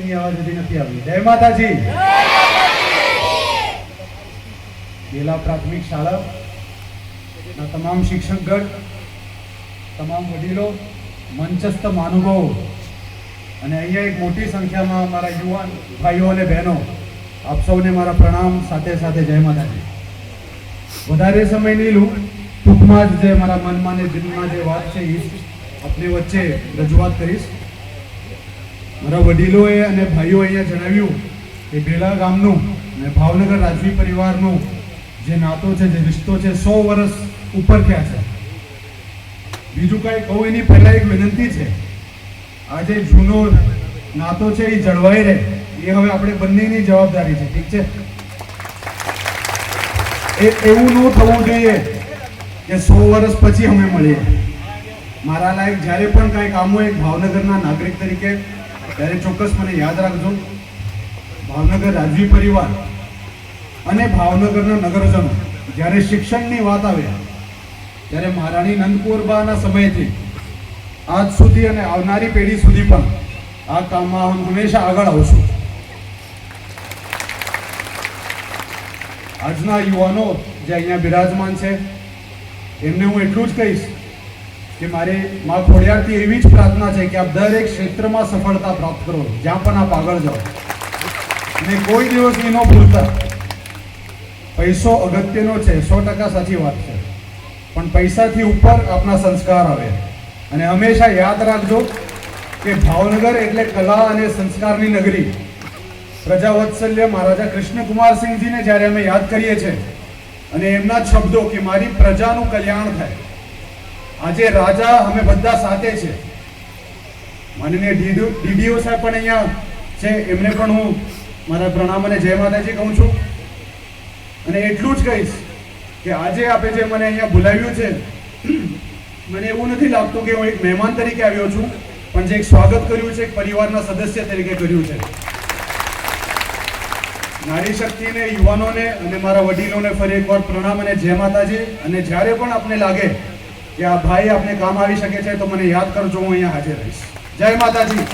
વ્યક્તિની આવાજ સુધી નથી આવી. જય માતાજી. બેલા પ્રાથમિક શાળા ના તમામ શિક્ષકગણ, તમામ વડીલો, મંચસ્થ મહાનુભાવો અને અહીંયા એક મોટી સંખ્યામાં મારા યુવાન ભાઈઓ અને બહેનો, આપ સૌને મારા પ્રણામ, સાથે સાથે જય માતાજી. વધારે સમય નહીં લઉં ટૂંકમાં જ જે મારા મનમાં ને દિલમાં જે વાત છે એ આપની વચ્ચે રજૂઆત કરીશ. મારા વડીલોએ અને ભાઈઓ અહીંયા જણાવ્યું કે બેલા ગામનું અને ભાવનગર રાજવી પરિવારનું જે નાતો છે, જે રિશ્તો છે, સો વર્ષ ઉપર થયા છે. બીજું કાંઈ કહું, એની પહેલા એક વિનંતી છે. આ જે જૂનો નાતો છે, એ જળવાઈ રહે. એ હવે આપણે બંનેની જવાબદારી છે. ઠીક છે? એ એવું ન થવું જોઈએ કે સો વર્ષ પછી અમે મળીએ. મારા લાયક જ્યારે પણ કાંઈ કામ હોય ભાવનગરના નાગરિક તરીકે ત્યારે ચોક્કસ મને યાદ રાખજો. ભાવનગર રાજવી પરિવાર અને ભાવનગરના નગરજનો જ્યારે શિક્ષણની વાત આવે, ત્યારે મહારાણી નંદકુરબાના સમયથી આજ સુધી અને આવનારી પેઢી સુધી પણ આ કામમાં હું હંમેશા આગળ આવશું આજના યુવાનો જે અહીંયા બિરાજમાન છે, એમને હું એટલું જ કહીશ કે મારી મા ખોડિયારથી એવી જ પ્રાર્થના છે કે આપ દરેક ક્ષેત્રમાં સફળતા પ્રાપ્ત કરો. જ્યાં પણ આપ આગળ જાઓ. અને કોઈ દિવસ ન ભૂલતા. પૈસો અગત્યનો છે. સો ટકા સાચી વાત છે. પણ પૈસાથી ઉપર આપના સંસ્કાર આવે. અને હંમેશા યાદ રાખજો કે ભાવનગર એટલે કલા અને સંસ્કારની નગરી. પ્રજાવત્સલ્ય મહારાજા કૃષ્ણકુમારસિંહજીને જ્યારે અમે યાદ કરીએ છીએ અને એમના શબ્દો કે મારી પ્રજાનું કલ્યાણ થાય આજે રાજા અમે બધા સાથે છે. માનનીય ડીડીઓ સાહેબ પણ અહીંયા છે. એમને પણ હું મારા પ્રણામ અને જય માતાજી કહું છું. અને એટલું જ કહીશ કે આજે આપે જે મને અહીંયા બોલાવ્યું છે, મને એવું નથી લાગતું કે હું એક મહેમાન તરીકે આવ્યો છું, પણ જે એક સ્વાગત કર્યું છે, એક પરિવારના સદસ્ય તરીકે કર્યું છે. નારી શક્તિને, યુવાનોને અને મારા વડીલોને ફરી એકવાર પ્રણામ અને જય માતાજી. અને જ્યારે પણ આપને લાગે કે આ ભાઈ આપને કામ આવી શકે છે તો મને યાદ કરજો, હું અહીંયા હાજર રહીશ. જય માતાજી.